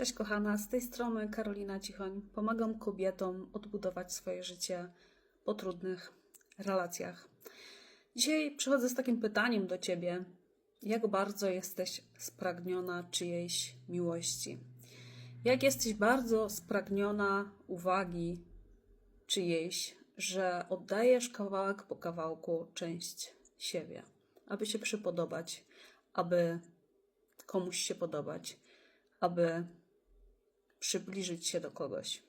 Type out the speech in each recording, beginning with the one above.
Cześć kochana, z tej strony Karolina Cichoń. Pomagam kobietom odbudować swoje życie po trudnych relacjach. Dzisiaj przychodzę z takim pytaniem do ciebie: jak bardzo jesteś spragniona czyjejś miłości? Jak jesteś bardzo spragniona uwagi czyjejś, że oddajesz kawałek po kawałku część siebie, aby się przypodobać, aby komuś się podobać, aby przybliżyć się do kogoś.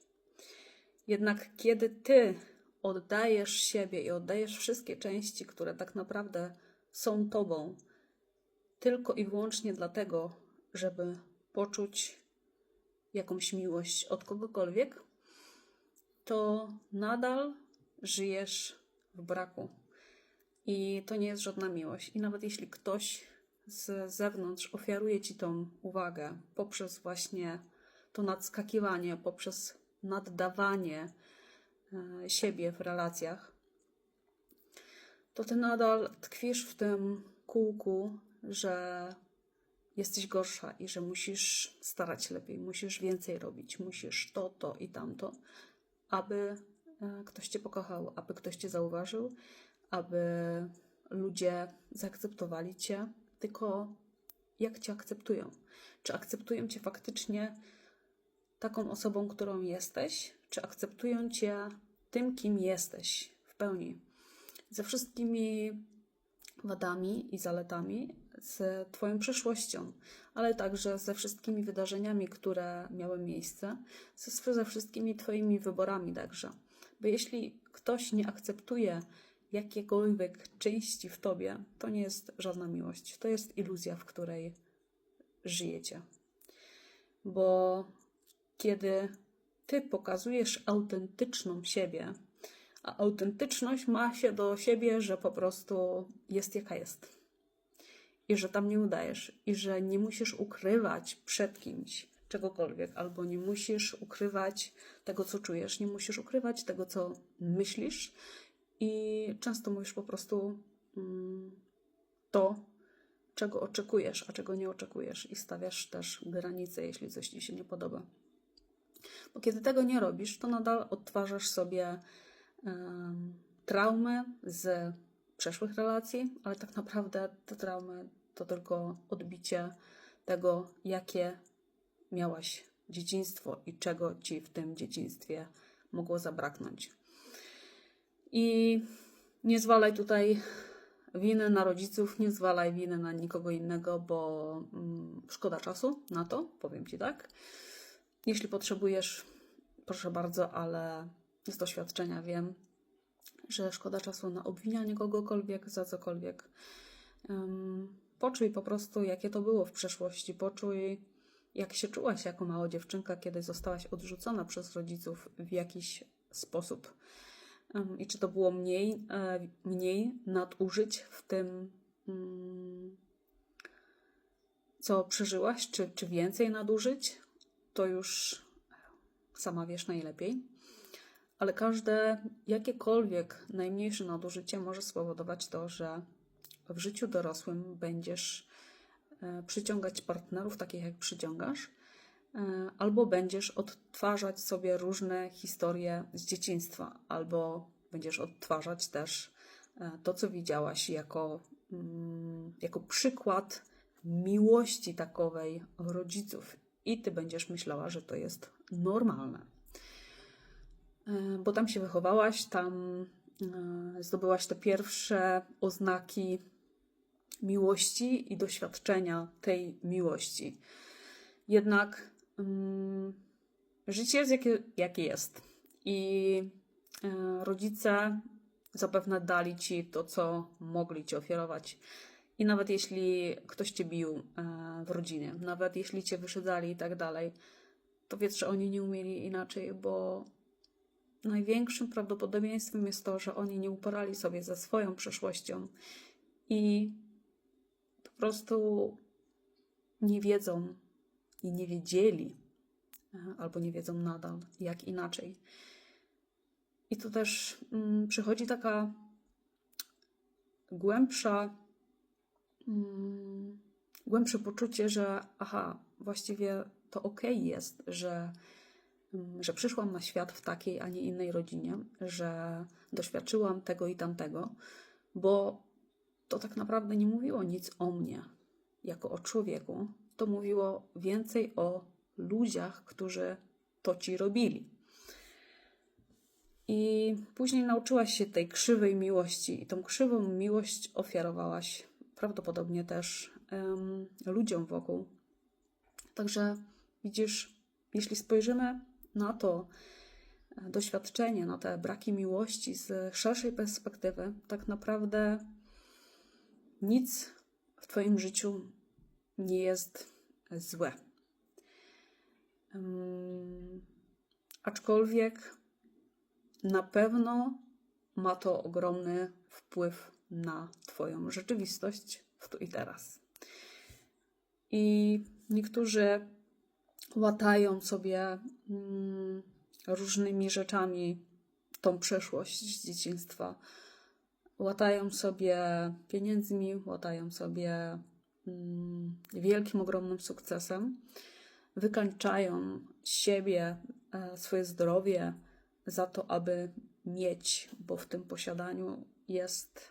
Jednak kiedy ty oddajesz siebie i oddajesz wszystkie części, które tak naprawdę są tobą, tylko i wyłącznie dlatego, żeby poczuć jakąś miłość od kogokolwiek, to nadal żyjesz w braku. I to nie jest żadna miłość. I nawet jeśli ktoś z zewnątrz ofiaruje ci tą uwagę poprzez właśnie to nadskakiwanie, poprzez naddawanie e, siebie w relacjach, to ty nadal tkwisz w tym kółku, że jesteś gorsza i że musisz starać lepiej, musisz więcej robić, musisz to, to i tamto, aby e, ktoś cię pokochał, aby ktoś cię zauważył, aby ludzie zaakceptowali cię, tylko jak cię akceptują? Czy akceptują cię faktycznie taką osobą, którą jesteś, czy akceptują cię tym, kim jesteś w pełni? Ze wszystkimi wadami i zaletami, z Twoją przeszłością, ale także ze wszystkimi wydarzeniami, które miały miejsce, ze, wszystkimi Twoimi wyborami także. Bo jeśli ktoś nie akceptuje jakiekolwiek części w Tobie, to nie jest żadna miłość. To jest iluzja, w której żyjecie. Bo kiedy Ty pokazujesz autentyczną siebie, a autentyczność ma się do siebie, że po prostu jest jaka jest. I że tam nie udajesz, i że nie musisz ukrywać przed kimś czegokolwiek, albo nie musisz ukrywać tego, co czujesz, nie musisz ukrywać tego, co myślisz, i często mówisz po prostu mm, to, czego oczekujesz, a czego nie oczekujesz, i stawiasz też granice, jeśli coś ci się nie podoba. Bo kiedy tego nie robisz, to nadal odtwarzasz sobie um, traumy z przeszłych relacji, ale tak naprawdę te traumy to tylko odbicie tego, jakie miałaś dzieciństwo i czego ci w tym dzieciństwie mogło zabraknąć. I nie zwalaj tutaj winy na rodziców, nie zwalaj winy na nikogo innego, bo mm, szkoda czasu na to, powiem ci tak. Jeśli potrzebujesz, proszę bardzo, ale z doświadczenia wiem, że szkoda czasu na obwinianie kogokolwiek za cokolwiek. Um, poczuj po prostu, jakie to było w przeszłości. Poczuj, jak się czułaś jako mała dziewczynka, kiedy zostałaś odrzucona przez rodziców w jakiś sposób i czy to było mniej, e, mniej nadużyć w tym, mm, co przeżyłaś, czy, czy więcej nadużyć, to już sama wiesz najlepiej. Ale każde jakiekolwiek najmniejsze nadużycie może spowodować to, że w życiu dorosłym będziesz e, przyciągać partnerów takich, jak przyciągasz, E, albo będziesz odtwarzać sobie różne historie z dzieciństwa, albo będziesz odtwarzać też e, to, co widziałaś jako, mm, jako przykład miłości takowej rodziców, i ty będziesz myślała, że to jest normalne. E, bo tam się wychowałaś, tam zdobyłaś te pierwsze oznaki miłości i doświadczenia tej miłości. Jednak um, życie jest jakie, jakie jest. I e, rodzice zapewne dali ci to, co mogli ci ofiarować. I nawet jeśli ktoś cię bił e, w rodzinie, nawet jeśli cię wyszedzali i tak dalej, to wiedz, że oni nie umieli inaczej, bo największym prawdopodobieństwem jest to, że oni nie uporali sobie ze swoją przeszłością i po prostu nie wiedzą, i nie wiedzieli, e, albo nie wiedzą nadal, jak inaczej. I tu też mm, przychodzi taka głębsza, mm, głębsze poczucie, że aha, właściwie to okej jest, że, mm, że przyszłam na świat w takiej, a nie innej rodzinie, że doświadczyłam tego i tamtego, bo to tak naprawdę nie mówiło nic o mnie jako o człowieku. To mówiło więcej o ludziach, którzy to ci robili. I później nauczyłaś się tej krzywej miłości, i tą krzywą miłość ofiarowałaś prawdopodobnie też um, ludziom wokół. Także widzisz, jeśli spojrzymy na to e, doświadczenie, na te braki miłości z szerszej perspektywy, tak naprawdę nic w Twoim życiu nie jest złe. Um, aczkolwiek na pewno ma to ogromny wpływ na Twoją rzeczywistość w tu i teraz. I niektórzy łatają sobie mm, różnymi rzeczami tą przeszłość z dzieciństwa. Łatają sobie pieniędzmi, łatają sobie mm, wielkim, ogromnym sukcesem, wykańczają siebie, e, swoje zdrowie za to, aby mieć, bo w tym posiadaniu jest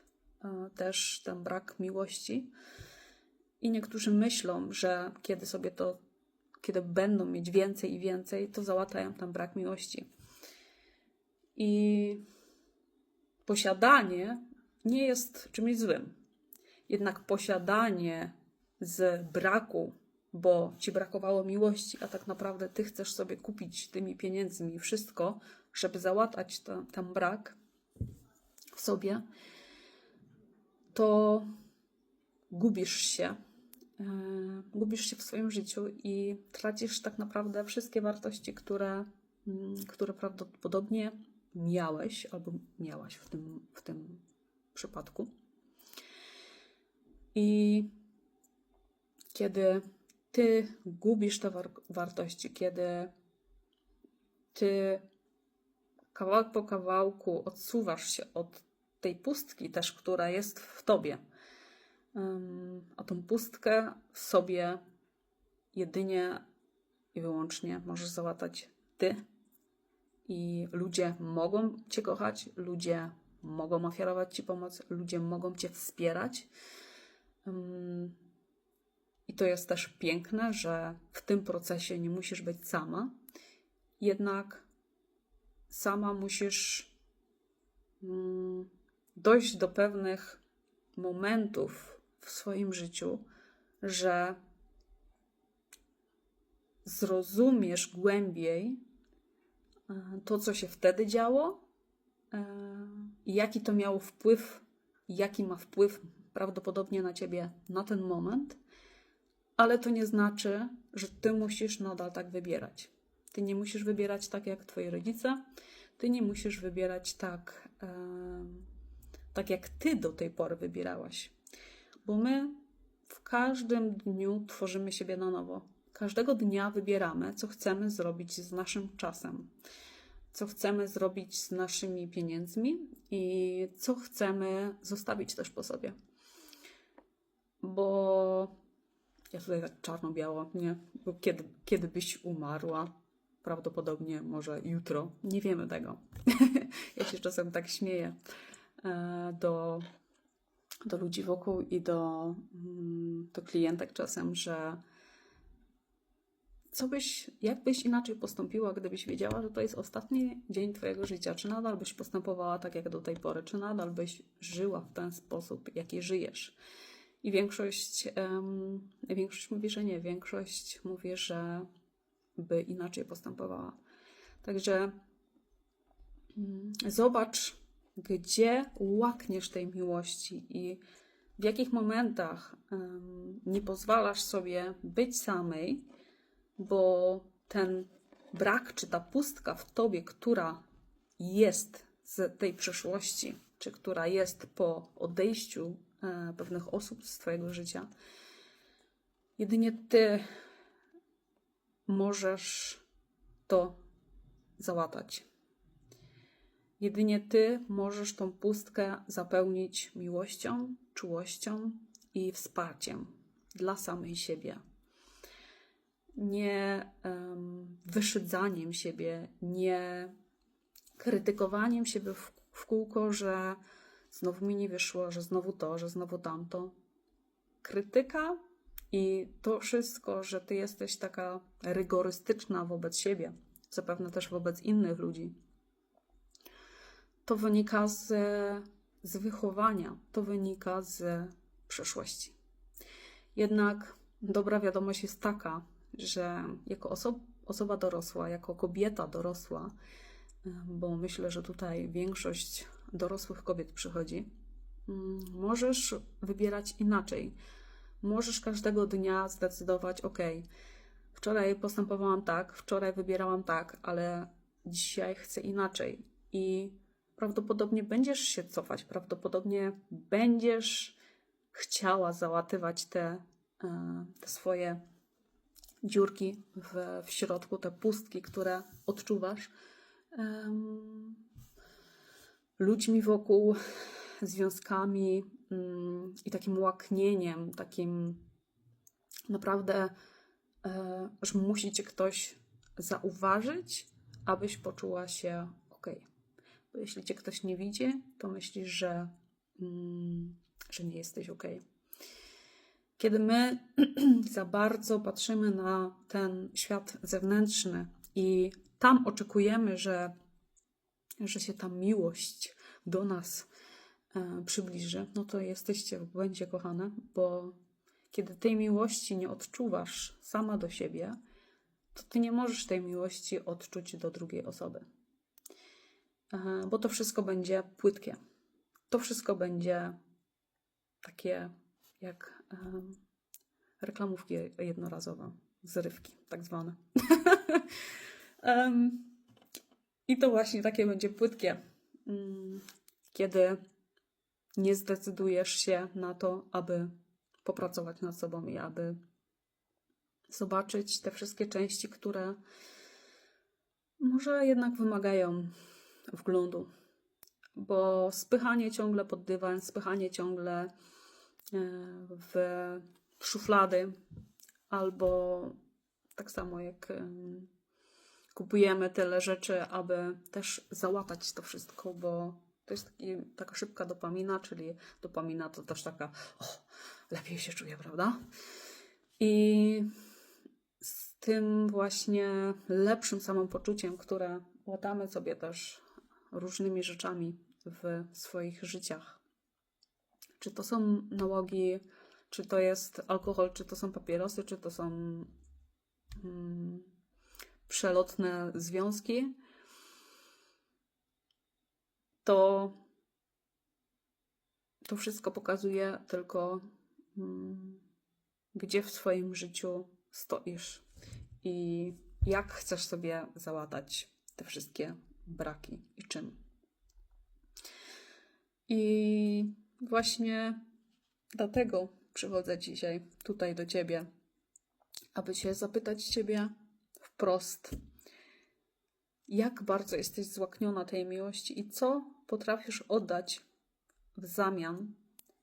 też ten brak miłości. I niektórzy myślą, że kiedy sobie to, kiedy będą mieć więcej i więcej, to załatają ten brak miłości. I posiadanie nie jest czymś złym. Jednak posiadanie z braku, bo ci brakowało miłości, a tak naprawdę ty chcesz sobie kupić tymi pieniędzmi wszystko, żeby załatać to, ten brak w sobie, to gubisz się. Yy, gubisz się w swoim życiu i tracisz tak naprawdę wszystkie wartości, które, yy, które prawdopodobnie miałeś albo miałaś w tym, w tym przypadku. I kiedy ty gubisz te war wartości, kiedy ty kawałek po kawałku odsuwasz się od tej pustki też, która jest w tobie. A tą pustkę w sobie jedynie i wyłącznie możesz załatać ty. I ludzie mogą cię kochać, ludzie mogą ofiarować ci pomoc, ludzie mogą cię wspierać. I to jest też piękne, że w tym procesie nie musisz być sama. Jednak sama musisz mm, dojść do pewnych momentów w swoim życiu, że zrozumiesz głębiej e, to, co się wtedy działo e, i jaki to miało wpływ, jaki ma wpływ prawdopodobnie na ciebie na ten moment, ale to nie znaczy, że ty musisz nadal tak wybierać. Ty nie musisz wybierać tak jak twoi rodzice, ty nie musisz wybierać tak, e, tak jak ty do tej pory wybierałaś. Bo my w każdym dniu tworzymy siebie na nowo. Każdego dnia wybieramy, co chcemy zrobić z naszym czasem, co chcemy zrobić z naszymi pieniędzmi i co chcemy zostawić też po sobie. Bo ja tutaj tak czarno-biało, nie? Bo kiedy, kiedy byś umarła, prawdopodobnie może jutro. Nie wiemy tego. ja się czasem tak śmieję do, do ludzi wokół i do, mm, do klientek czasem, że co byś, jak byś inaczej postąpiła, gdybyś wiedziała, że to jest ostatni dzień Twojego życia? Czy nadal byś postępowała tak jak do tej pory? Czy nadal byś żyła w ten sposób, jaki żyjesz? I większość, um, większość mówi, że nie. Większość mówi, że by inaczej postępowała. Także mm, zobacz, gdzie łakniesz tej miłości i w jakich momentach um, nie pozwalasz sobie być samej, bo ten brak czy ta pustka w tobie, która jest z tej przeszłości, czy która jest po odejściu e, pewnych osób z Twojego życia, jedynie Ty możesz to załatać. Jedynie Ty możesz tą pustkę zapełnić nie em, wyszydzaniem siebie, nie krytykowaniem siebie w, w kółko, że znowu mi nie wyszło, że znowu to, że znowu tamto. Krytyka i to wszystko, że ty jesteś taka rygorystyczna wobec siebie, zapewne też wobec innych ludzi, to wynika z, z wychowania, to wynika z przeszłości. Jednak dobra wiadomość jest taka, że jako oso osoba dorosła, jako kobieta dorosła, bo myślę, że tutaj większość dorosłych kobiet przychodzi, mm, możesz wybierać inaczej. Możesz każdego dnia zdecydować, ok, wczoraj postępowałam tak, wczoraj wybierałam tak, ale dzisiaj chcę inaczej. I prawdopodobnie będziesz się cofać, prawdopodobnie będziesz chciała załatywać te, e, te swoje dziurki w, w środku, te pustki, które odczuwasz. Um, ludźmi wokół, związkami um, i takim łaknieniem, takim naprawdę, e, że musi cię ktoś zauważyć, abyś poczuła się ok. Bo jeśli cię ktoś nie widzi, to myślisz, że, mm, że nie jesteś ok. Kiedy my za bardzo patrzymy na ten świat zewnętrzny i tam oczekujemy, że, że się ta miłość do nas e, przybliży, no to jesteście w błędzie, kochane, bo kiedy tej miłości nie odczuwasz sama do siebie, to ty nie możesz tej miłości odczuć do drugiej osoby. Bo to wszystko będzie płytkie. To wszystko będzie takie jak reklamówki jednorazowe, zrywki, tak zwane. I to właśnie takie będzie płytkie, um, kiedy nie zdecydujesz się na to, aby popracować nad sobą i aby zobaczyć te wszystkie części, które może jednak wymagają wglądu. Bo spychanie ciągle pod dywan, spychanie ciągle e, w szuflady, albo tak samo jak kupujemy tyle rzeczy, aby też załatać to wszystko, bo to jest taki, taka szybka dopamina, czyli dopamina to też taka, o, lepiej się czuję, prawda? I z tym właśnie lepszym samopoczuciem, które łatamy sobie też różnymi rzeczami w swoich życiach. Czy to są nałogi, czy to jest alkohol, czy to są papierosy, czy to są mm, przelotne związki, to to wszystko pokazuje tylko, mm, gdzie w swoim życiu stoisz i jak chcesz sobie załatać te wszystkie braki i czym. I właśnie dlatego przychodzę dzisiaj tutaj do Ciebie, aby się zapytać Ciebie wprost, jak bardzo jesteś złakniona tej miłości i co potrafisz oddać w zamian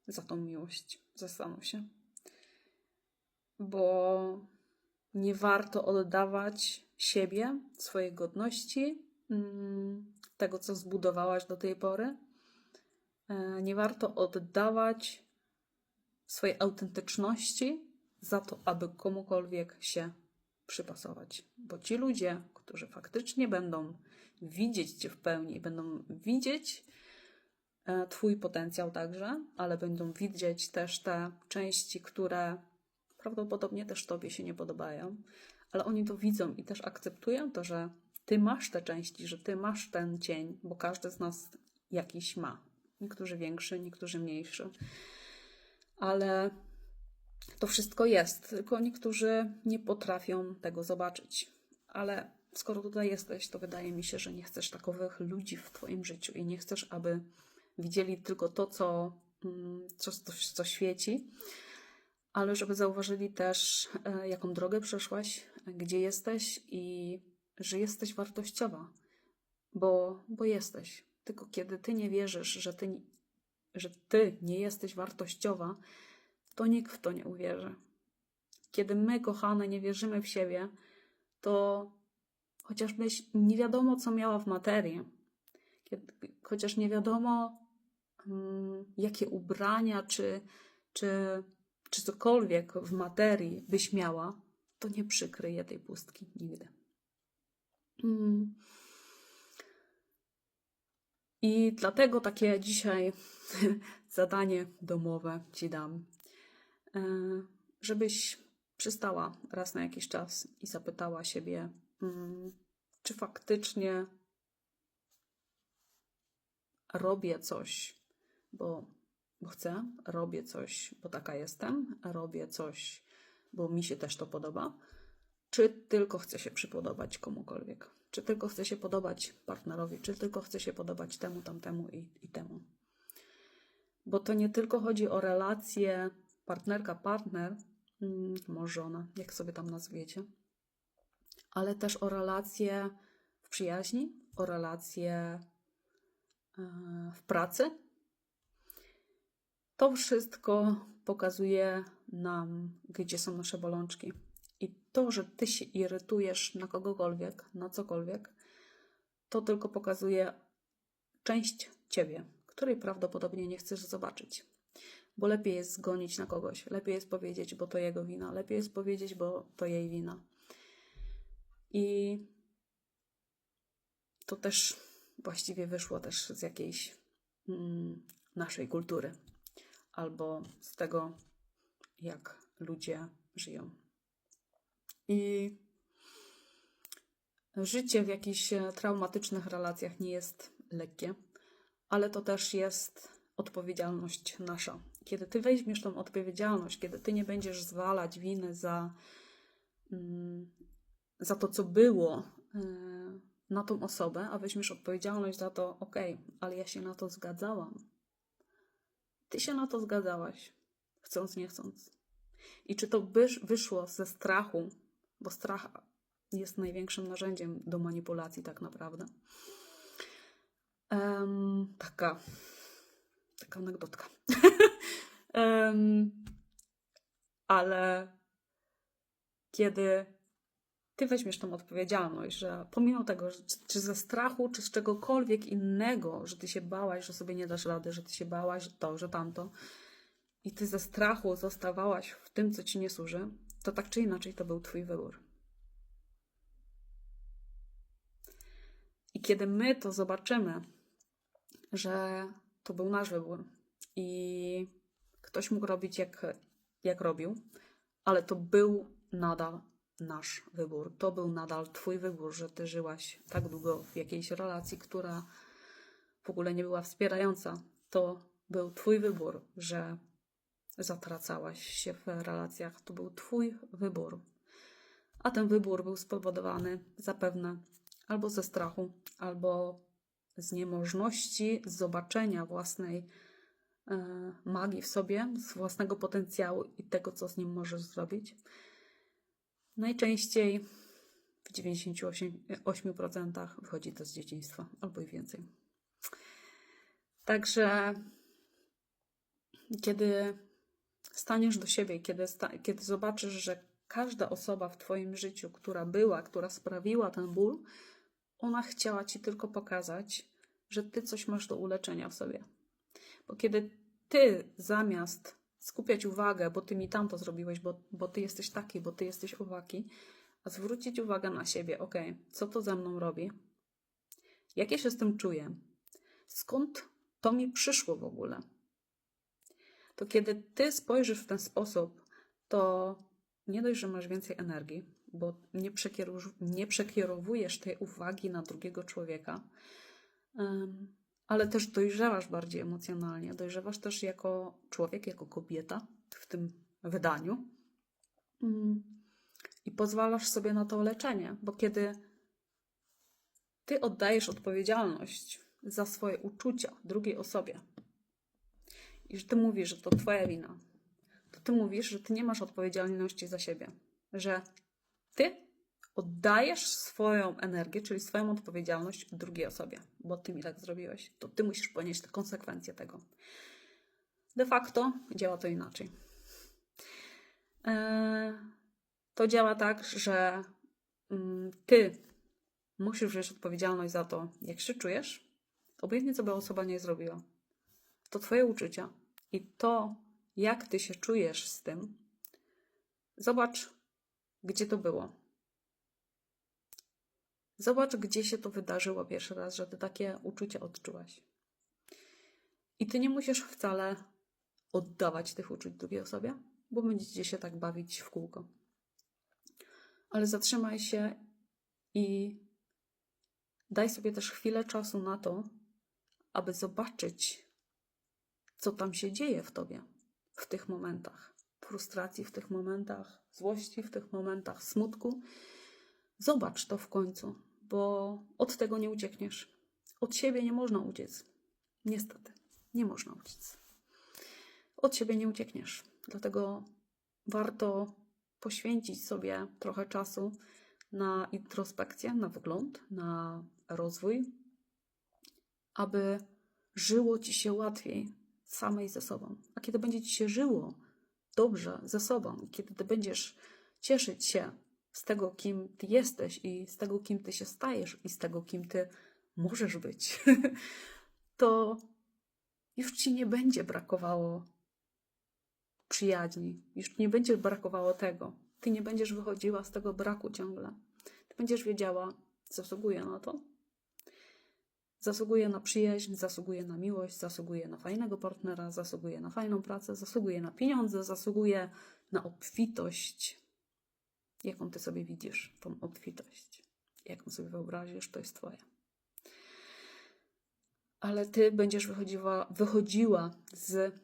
za tą miłość. Zastanów się. Bo nie warto oddawać siebie, swojej godności, tego, co zbudowałaś do tej pory. E, nie warto oddawać swojej autentyczności za to, aby komukolwiek się przypasować. Bo ci ludzie, którzy faktycznie będą widzieć Cię w pełni, będą widzieć e, Twój potencjał także, ale będą widzieć też te części, które prawdopodobnie też Tobie się nie podobają, ale oni to widzą i też akceptują to, że Ty masz te części, że Ty masz ten cień, bo każdy z nas jakiś ma. Niektórzy większy, niektórzy mniejszy ale to wszystko jest, tylko niektórzy nie potrafią tego zobaczyć. Ale skoro tutaj jesteś, to wydaje mi się, że nie chcesz takowych ludzi w Twoim życiu i nie chcesz, aby widzieli tylko to, co, mm, co, co świeci, ale żeby zauważyli też, e, jaką drogę przeszłaś, gdzie jesteś i że jesteś wartościowa, bo, bo jesteś. Tylko kiedy ty nie wierzysz, że ty że ty nie jesteś wartościowa, to nikt w to nie uwierzy. kiedy my, kochane, nie wierzymy w siebie, to chociażbyś nie wiadomo, co miała w materii, kiedy, chociaż nie wiadomo, mm, jakie ubrania czy, czy, czy cokolwiek w materii byś miała, to nie przykryje tej pustki nigdy. Mm. I dlatego takie dzisiaj zadanie domowe Ci dam, e, żebyś przystała raz na jakiś czas i zapytała siebie, mm, czy faktycznie robię coś, bo, bo chcę, robię coś, bo taka jestem, robię coś, bo mi się też to podoba, czy tylko chcę się przypodobać komukolwiek, czy tylko chcę się podobać partnerowi, czy tylko chcę się podobać temu, tamtemu i, i temu. Bo to nie tylko chodzi o relacje partnerka-partner, mm, może żona, jak sobie tam nazwiecie, ale też o relacje w przyjaźni, o relacje e, w pracy. To wszystko pokazuje nam, gdzie są nasze bolączki. I to, że ty się irytujesz na kogokolwiek, na cokolwiek, to tylko pokazuje część ciebie, której prawdopodobnie nie chcesz zobaczyć. Bo lepiej jest zgonić na kogoś, lepiej jest powiedzieć, bo to jego wina, lepiej jest powiedzieć, bo to jej wina. I to też właściwie wyszło też z jakiejś mm, naszej kultury albo z tego, jak ludzie żyją. I życie w jakichś traumatycznych relacjach nie jest lekkie, ale to też jest odpowiedzialność nasza. Kiedy ty weźmiesz tą odpowiedzialność, kiedy ty nie będziesz zwalać winy za, mm, za to, co było e, na tą osobę, a weźmiesz odpowiedzialność za to, ok, ale ja się na to zgadzałam. Ty się na to zgadzałaś, chcąc, nie chcąc. I czy to wyszło ze strachu, bo strach jest największym narzędziem do manipulacji, tak naprawdę. Um, taka, taka anegdotka. um, ale kiedy ty weźmiesz tą odpowiedzialność, że pomimo tego, że, czy ze strachu, czy z czegokolwiek innego, że ty się bałaś, że sobie nie dasz rady, że ty się bałaś, to, że tamto, i ty ze strachu zostawałaś w tym, co ci nie służy, to tak czy inaczej to był twój wybór. I kiedy my to zobaczymy, że to był nasz wybór i ktoś mógł robić jak, jak robił, ale to był nadal nasz wybór. To był nadal Twój wybór, że Ty żyłaś tak długo w jakiejś relacji, która w ogóle nie była wspierająca. To był Twój wybór, że zatracałaś się w relacjach. To był Twój wybór. A ten wybór był spowodowany zapewne albo ze strachu, albo z niemożności zobaczenia własnej e, magii w sobie, z własnego potencjału i tego, co z nim możesz zrobić. Najczęściej w 98% wychodzi to z dzieciństwa, albo i więcej. Także kiedy staniesz do siebie, kiedy, kiedy zobaczysz, że każda osoba w Twoim życiu, która była, która sprawiła ten ból, ona chciała Ci tylko pokazać, że Ty coś masz do uleczenia w sobie. Bo kiedy Ty zamiast skupiać uwagę, bo Ty mi tamto zrobiłeś, bo, bo Ty jesteś taki, bo Ty jesteś owaki, a zwrócić uwagę na siebie, ok, co to ze mną robi? Jak ja się z tym czuję? Skąd to mi przyszło w ogóle? To kiedy Ty spojrzysz w ten sposób, to nie dość, że masz więcej energii, bo nie, nie przekierowujesz tej uwagi na drugiego człowieka, ale też dojrzewasz bardziej emocjonalnie. Dojrzewasz też jako człowiek, jako kobieta w tym wydaniu um, i pozwalasz sobie na to leczenie, bo kiedy ty oddajesz odpowiedzialność za swoje uczucia drugiej osobie i że ty mówisz, że to twoja wina, to ty mówisz, że ty nie masz odpowiedzialności za siebie, że ty oddajesz swoją energię, czyli swoją odpowiedzialność drugiej osobie, bo ty mi tak zrobiłeś, to ty musisz ponieść te konsekwencje tego. De facto działa to inaczej. Eee, To działa tak, że mm, ty musisz wziąć odpowiedzialność za to, jak się czujesz, obojętnie co by osoba nie zrobiła. To twoje uczucia i to, jak ty się czujesz z tym, zobacz, gdzie to było. Zobacz, gdzie się to wydarzyło pierwszy raz, że ty takie uczucia odczułaś. I ty nie musisz wcale oddawać tych uczuć drugiej osobie, bo będziecie się tak bawić w kółko. Ale zatrzymaj się i daj sobie też chwilę czasu na to, aby zobaczyć, co tam się dzieje w tobie w tych momentach frustracji, w tych momentach złości, w tych momentach smutku. Zobacz to w końcu, bo od tego nie uciekniesz. Od siebie nie można uciec. Niestety, nie można uciec. Od siebie nie uciekniesz. Dlatego warto poświęcić sobie trochę czasu na introspekcję, na wygląd, na rozwój, aby żyło ci się łatwiej samej ze sobą. A kiedy będzie ci się żyło dobrze ze sobą, kiedy ty będziesz cieszyć się z tego, kim ty jesteś i z tego, kim ty się stajesz i z tego, kim ty możesz być, to już ci nie będzie brakowało przyjaźni, już nie będzie brakowało tego. Ty nie będziesz wychodziła z tego braku ciągle. Ty będziesz wiedziała, zasługuję na to, Zasługuje na przyjaźń, zasługuje na miłość, zasługuje na fajnego partnera, zasługuje na fajną pracę, zasługuje na pieniądze, zasługuje na obfitość. Jaką ty sobie widzisz tą obfitość? Jaką sobie wyobrazisz, to jest twoje. Ale ty będziesz wychodziła, wychodziła z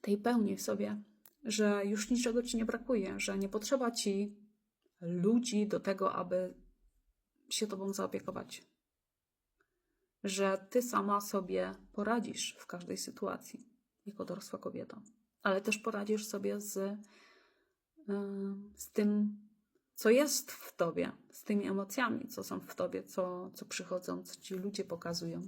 tej pełni w sobie, że już niczego ci nie brakuje, że nie potrzeba ci ludzi do tego, aby się tobą zaopiekować że ty sama sobie poradzisz w każdej sytuacji jako dorosła kobieta, ale też poradzisz sobie z, z tym, co jest w tobie, z tymi emocjami, co są w tobie, co, co przychodzą, co ci ludzie pokazują.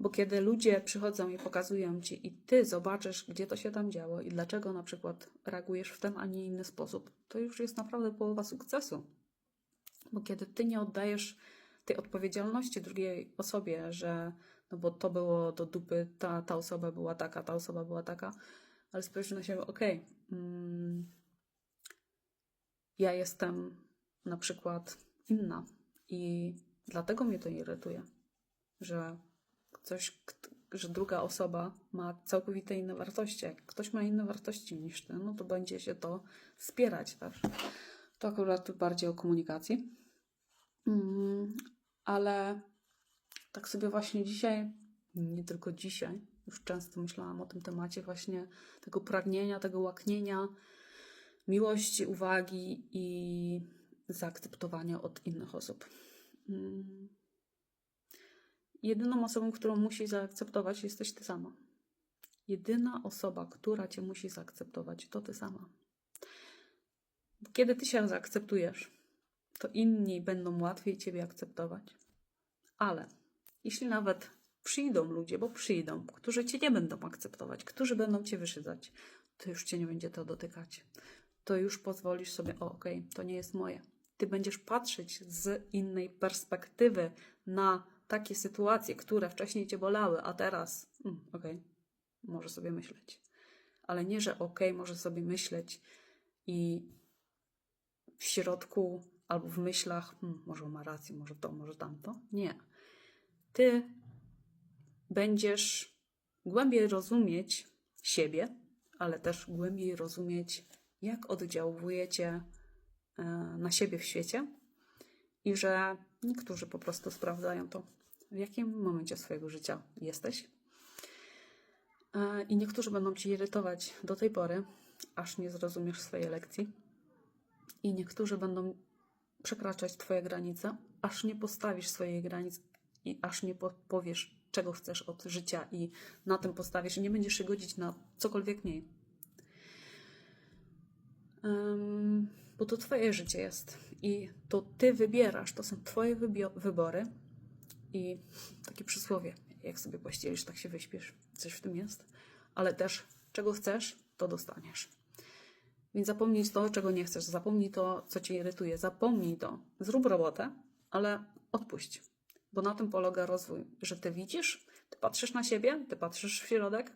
Bo kiedy ludzie przychodzą i pokazują ci, i ty zobaczysz, gdzie to się tam działo i dlaczego na przykład reagujesz w ten, a nie inny sposób, to już jest naprawdę połowa sukcesu. Bo kiedy ty nie oddajesz tej odpowiedzialności drugiej osobie, że no bo to było do dupy, ta, ta osoba była taka, ta osoba była taka, ale spojrzysz na siebie, okej, okay, mm, ja jestem na przykład inna i dlatego mnie to irytuje, że coś, że druga osoba ma całkowite inne wartości. Jak ktoś ma inne wartości niż ty, no to będzie się to wspierać też. To akurat bardziej o komunikacji. Ale tak sobie właśnie dzisiaj, nie tylko dzisiaj, już często myślałam o tym temacie właśnie tego pragnienia, tego łaknienia miłości, uwagi i zaakceptowania od innych osób. Mm. Jedyną osobą, którą musi zaakceptować, jesteś ty sama. Jedyna osoba, która cię musi zaakceptować, to ty sama. Kiedy ty się zaakceptujesz, to inni będą łatwiej ciebie akceptować. Ale jeśli nawet przyjdą ludzie, bo przyjdą, którzy cię nie będą akceptować, którzy będą cię wyszydzać, to już cię nie będzie to dotykać. To już pozwolisz sobie, okej, okay, to nie jest moje. Ty będziesz patrzeć z innej perspektywy na takie sytuacje, które wcześniej cię bolały, a teraz, mm, okej, okay, może sobie myśleć. Ale nie, że okej, okay, może sobie myśleć i w środku albo w myślach, hmm, może ma rację, może to, może tamto. Nie. Ty będziesz głębiej rozumieć siebie, ale też głębiej rozumieć, jak oddziałujecie e, na siebie w świecie i że niektórzy po prostu sprawdzają to, w jakim momencie swojego życia jesteś. E, I niektórzy będą ci irytować do tej pory, aż nie zrozumiesz swojej lekcji. I niektórzy będą przekraczać Twoje granice, aż nie postawisz swojej granic i aż nie powiesz, czego chcesz od życia i na tym postawisz i nie będziesz się godzić na cokolwiek mniej. Um, bo to Twoje życie jest i to Ty wybierasz, to są Twoje wybory i takie przysłowie, jak sobie pościelisz, tak się wyśpisz, coś w tym jest, ale też czego chcesz, to dostaniesz. Więc zapomnij to, czego nie chcesz, zapomnij to, co cię irytuje, zapomnij to. Zrób robotę, ale odpuść. Bo na tym polega rozwój, że ty widzisz, ty patrzysz na siebie, ty patrzysz w środek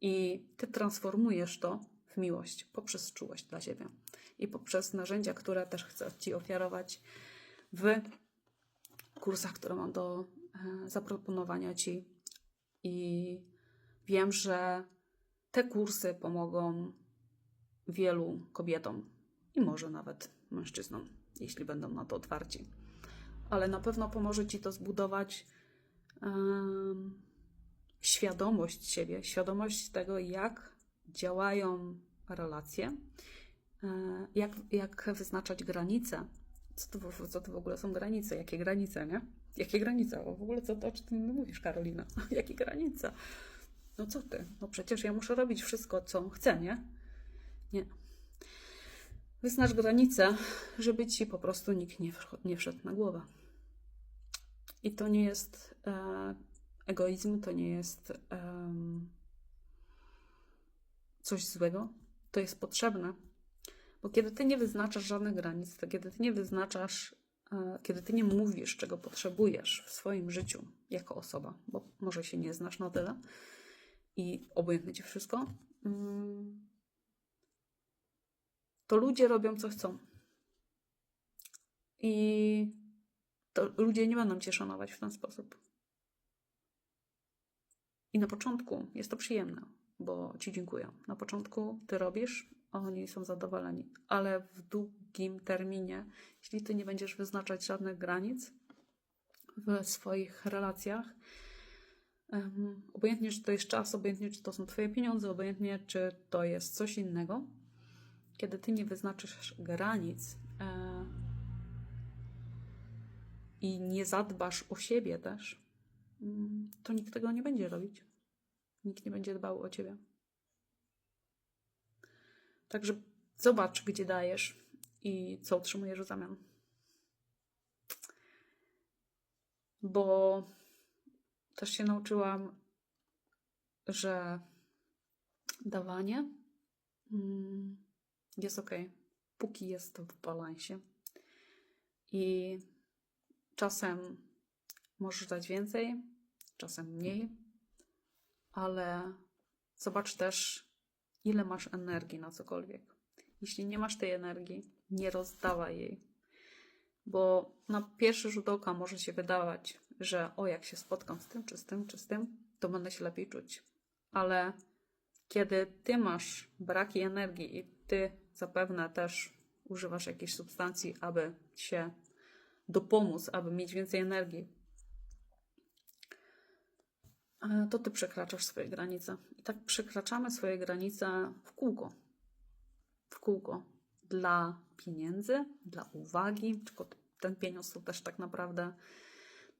i ty transformujesz to w miłość poprzez czułość dla siebie i poprzez narzędzia, które też chcę ci ofiarować w kursach, które mam do e, zaproponowania ci. I wiem, że te kursy pomogą wielu kobietom i może nawet mężczyznom, jeśli będą na to otwarci. Ale na pewno pomoże ci to zbudować em, świadomość siebie, świadomość tego, jak działają relacje, e, jak, jak wyznaczać granice. Co to, co to w ogóle są granice? Jakie granice, nie? Jakie granice? O, w ogóle co to, o czym mówisz, Karolina? Jakie granice? No co ty? No przecież ja muszę robić wszystko, co chcę, nie? Nie. Wyznacz granice, żeby ci po prostu nikt nie, wch- nie wszedł na głowę. I to nie jest e, egoizm, to nie jest em, coś złego, to jest potrzebne. Bo kiedy ty nie wyznaczasz żadnych granic, to kiedy ty nie wyznaczasz, e, kiedy ty nie mówisz, czego potrzebujesz w swoim życiu jako osoba, bo może się nie znasz na tyle i obojętne ci wszystko, mm, to ludzie robią co chcą. I to ludzie nie będą cię szanować w ten sposób. I na początku jest to przyjemne, bo ci dziękuję. Na początku ty robisz, oni są zadowoleni, ale w długim terminie, jeśli ty nie będziesz wyznaczać żadnych granic w swoich relacjach, em, obojętnie czy to jest czas, obojętnie czy to są twoje pieniądze, obojętnie czy to jest coś innego, kiedy ty nie wyznaczysz granic e, i nie zadbasz o siebie też, mm, to nikt tego nie będzie robić. Nikt nie będzie dbał o ciebie. Także zobacz, gdzie dajesz i co otrzymujesz w zamian. Bo też się nauczyłam, że dawanie mm, jest ok, póki jest w balansie. I czasem możesz dać więcej, czasem mniej, ale zobacz też, ile masz energii na cokolwiek. Jeśli nie masz tej energii, nie rozdawaj jej. Bo na pierwszy rzut oka może się wydawać, że o, jak się spotkam z tym, czy z tym, czy z tym, to będę się lepiej czuć. Ale kiedy ty masz braki energii i ty zapewne też używasz jakiejś substancji, aby się dopomóc, aby mieć więcej energii, to ty przekraczasz swoje granice. I tak przekraczamy swoje granice w kółko. W kółko. Dla pieniędzy, dla uwagi, tylko ten pieniądz to też tak naprawdę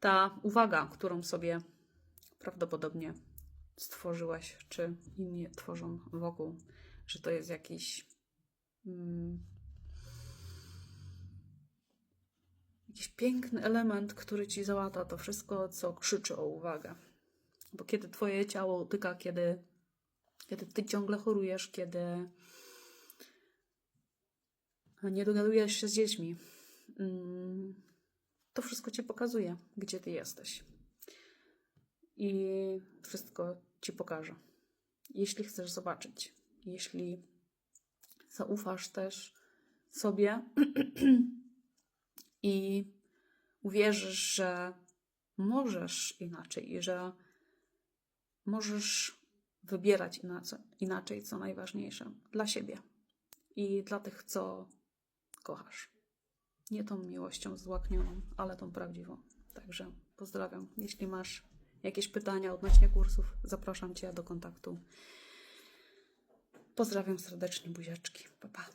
ta uwaga, którą sobie prawdopodobnie stworzyłaś, czy inni tworzą wokół, że to jest jakiś. Mm, jakiś piękny element, który ci załata to wszystko, co krzyczy o uwagę. Bo kiedy twoje ciało utyka, kiedy, kiedy ty ciągle chorujesz, kiedy nie dogadujesz się z dziećmi, mm, to wszystko ci pokazuje, gdzie ty jesteś. I wszystko ci pokaże. Jeśli chcesz zobaczyć, jeśli zaufasz też sobie i uwierzysz, że możesz inaczej i że możesz wybierać inaczej, co najważniejsze dla siebie i dla tych, co kochasz. Nie tą miłością złaknioną, ale tą prawdziwą. Także pozdrawiam. Jeśli masz jakieś pytania odnośnie kursów, zapraszam Cię do kontaktu. Pozdrawiam serdecznie, buziaczki. Pa, pa.